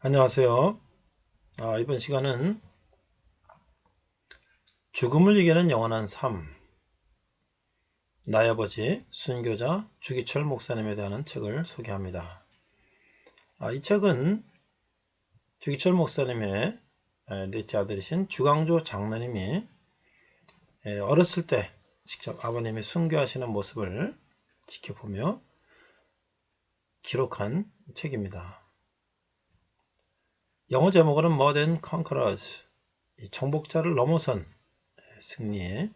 안녕하세요. 아, 이번 시간은 죽음을 이기는 영원한 삶. 나의 아버지 순교자 주기철 목사님에 대한 책을 소개합니다. 아, 이 책은 주기철 목사님의 에, 넷째 아들이신 주강조 장로님이 에, 어렸을 때 직접 아버님이 순교하시는 모습을 지켜보며 기록한 책입니다. 영어 제목은 More Than Conquerors, 이 정복자를 넘어선 승리의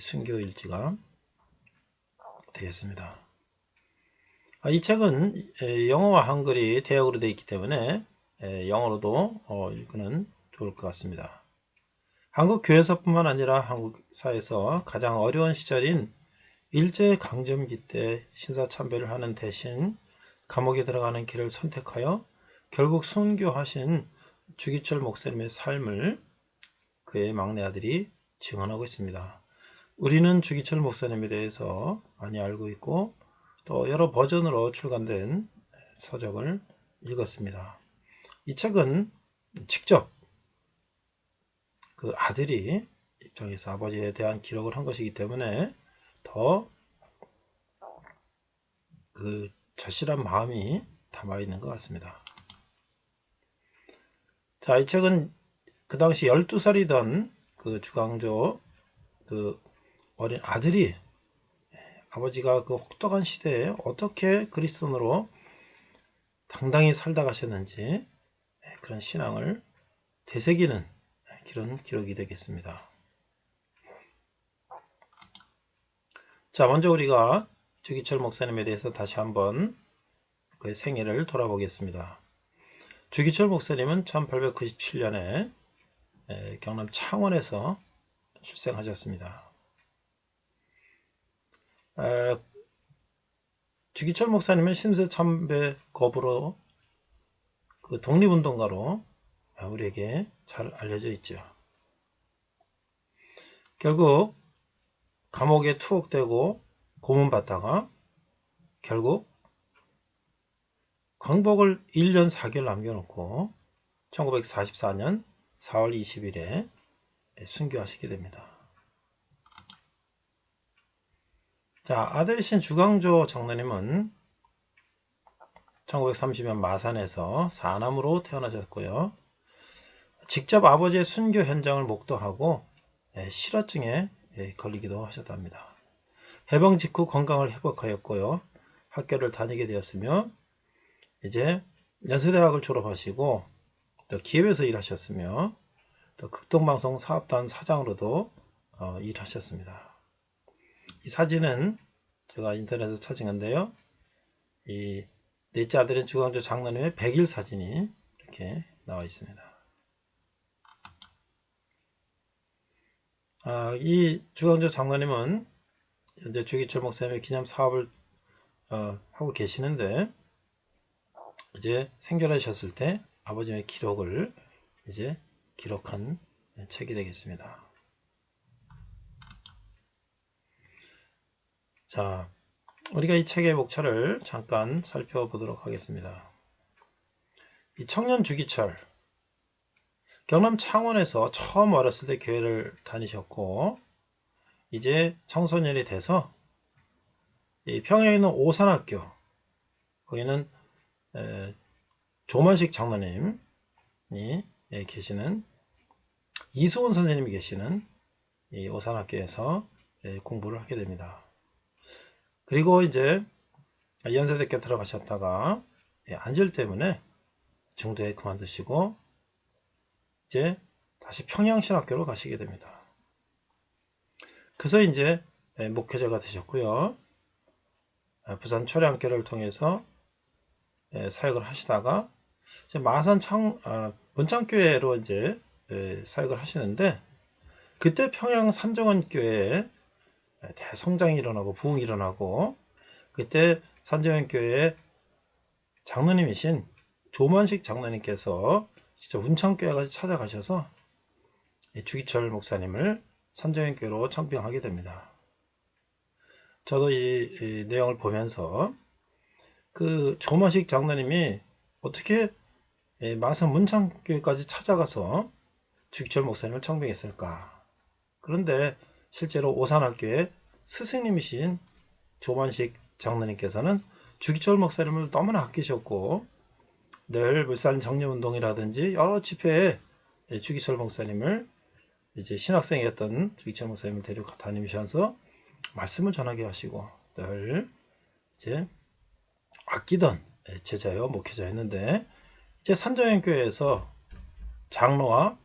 순교 일지가 되겠습니다. 아, 이 책은 에, 영어와 한글이 대역으로 되어 있기 때문에 에, 영어로도 어, 읽으면 좋을 것 같습니다. 한국 교회에서뿐만 아니라 한국 사회에서 가장 어려운 시절인 일제 강점기 때 신사 참배를 하는 대신 감옥에 들어가는 길을 선택하여 결국 순교하신 주기철 목사님의 삶을 그의 막내 아들이 증언하고 있습니다. 우리는 주기철 목사님에 대해서 많이 알고 있고 또 여러 버전으로 출간된 서적을 읽었습니다. 이 책은 직접 그 아들이 입장에서 아버지에 대한 기록을 한 것이기 때문에 더 그 절실한 마음이 담아 있는 것 같습니다. 자, 이 책은 그 당시 12살이던 그 주강조 그 어린 아들이 아버지가 그 혹독한 시대에 어떻게 그리스도인으로 당당히 살다 가셨는지 그런 신앙을 되새기는 그런 기록이 되겠습니다. 자, 먼저 우리가 주기철 목사님에 대해서 다시 한번 그의 생애를 돌아보겠습니다. 주기철 목사님은 1897년에 경남 창원에서 출생하셨습니다. 주기철 목사님은 심세 참배 거부로 그 독립운동가로 우리에게 잘 알려져 있죠. 결국 감옥에 투옥되고 고문받다가 결국 광복을 1년 4개월 남겨놓고 1944년 4월 20일에 순교하시게 됩니다. 자, 아들이신 주강조 장로님은 1930년 마산에서 사남으로 태어나셨고요. 직접 아버지의 순교 현장을 목도하고 실화증에 걸리기도 하셨답니다. 해방 직후 건강을 회복하였고요. 학교를 다니게 되었으며 이제 연세대학을 졸업하시고 또 기업에서 일하셨으며 또 극동방송 사업단 사장으로도 어, 일하셨습니다. 이 사진은 제가 인터넷에서 찾은 건데요. 이 넷째 아들인 주광조 장로님의 100일 사진이 이렇게 나와 있습니다. 아, 이 주광조 장로님은 현재 주기철 목사님의 기념 사업을 어, 하고 계시는데 이제 생존하셨을 때 아버지의 기록을 이제 기록한 책이 되겠습니다. 자, 우리가 이 책의 목차를 잠깐 살펴보도록 하겠습니다. 이 청년 주기철, 경남 창원에서 처음 어렸을 때 교회를 다니셨고, 이제 청소년이 돼서 이 평양에 있는 오산학교, 거기는 조만식 장로님이 예, 계시는 이수원 선생님이 계시는 이 오산학교에서 예, 공부를 하게 됩니다. 그리고 이제 연세대학교 들어가셨다가 예, 안절 때문에 중도에 그만두시고 이제 다시 평양신학교로 가시게 됩니다. 그래서 이제 목회자가 되셨고요. 부산 초량교를 통해서 예, 사역을 하시다가 마산 창 아, 문창교회로 이제 예, 사역을 하시는데 그때 평양 산정원 교회에 대성장이 일어나고 부흥이 일어나고 그때 산정원 교회 장로님이신 조만식 장로님께서 진짜 문창교회까지 찾아가셔서 주기철 목사님을 산정원 교회로 청빙하게 됩니다. 저도 이, 이 내용을 보면서 그 조마식 장로님이 어떻게 예, 마산 문창교회까지 찾아가서 주기철 목사님을 청빙했을까? 그런데 실제로 오산학교의 스승님이신 조만식 장로님께서는 주기철 목사님을 너무나 아끼셨고 늘 물산 정리운동이라든지 여러 집회에 예, 주기철 목사님을 이제 신학생이었던 주기철 목사님을 데리고 다니면서 말씀을 전하게 하시고 늘 이제 아끼던 예, 제자요 목회자였는데 이제 산정현교회에서 장로와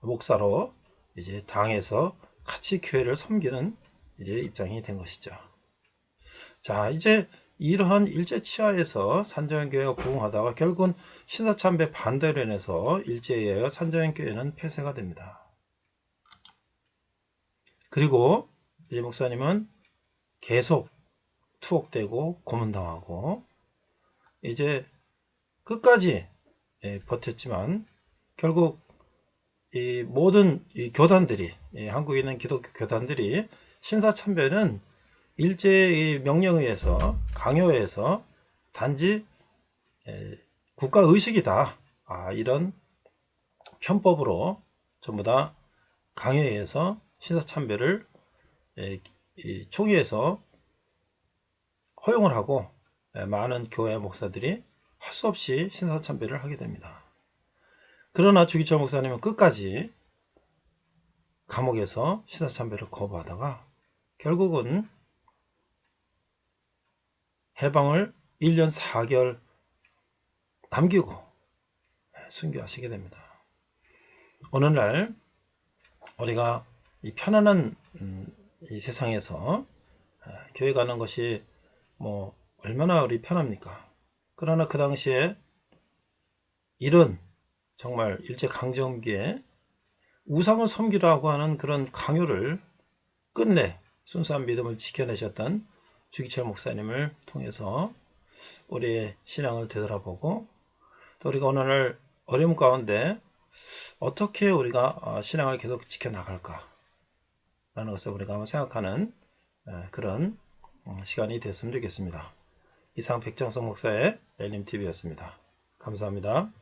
목사로 이제 당에서 같이 교회를 섬기는 이제 입장이 된 것이죠. 자, 이제 이러한 일제 치하에서 산정현교회가 부흥하다가 결국은 신사참배 반대로 인해서 일제에 의하여 산정현교회는 폐쇄가 됩니다. 그리고 이 목사님은 계속 투옥되고 고문당하고 이제 끝까지 예, 버텼지만 결국 이 모든 이 교단들이 예, 한국에 있는 기독교 교단들이 신사참배는 일제의 명령에 의해서 강요에 의해서 단지 예, 국가 의식이다. 아, 이런 편법으로 전부 다 강요에 의해서 신사참배를 예, 이 총회에서 허용을 하고 예, 많은 교회 목사들이 할 수 없이 신사참배를 하게 됩니다. 그러나 주기철 목사님은 끝까지 감옥에서 신사참배를 거부하다가 결국은 해방을 1년 4개월 남기고 순교하시게 됩니다. 어느 날 우리가 이 편안한 음, 이 세상에서 아, 교회 가는 것이 뭐 얼마나 우리 편합니까? 그러나 그 당시에 이런 정말 일제 강점기에 우상을 섬기라고 하는 그런 강요를 끝내 순수한 믿음을 지켜내셨던 주기철 목사님을 통해서 우리의 신앙을 되돌아보고 또 우리가 오늘 어려움 가운데 어떻게 우리가 어, 신앙을 계속 지켜나갈까 라는 것을 우리가 한번 생각하는 에, 그런 어, 시간이 됐으면 좋겠습니다. 이상 백정성 목사의 엘림TV였습니다. 감사합니다.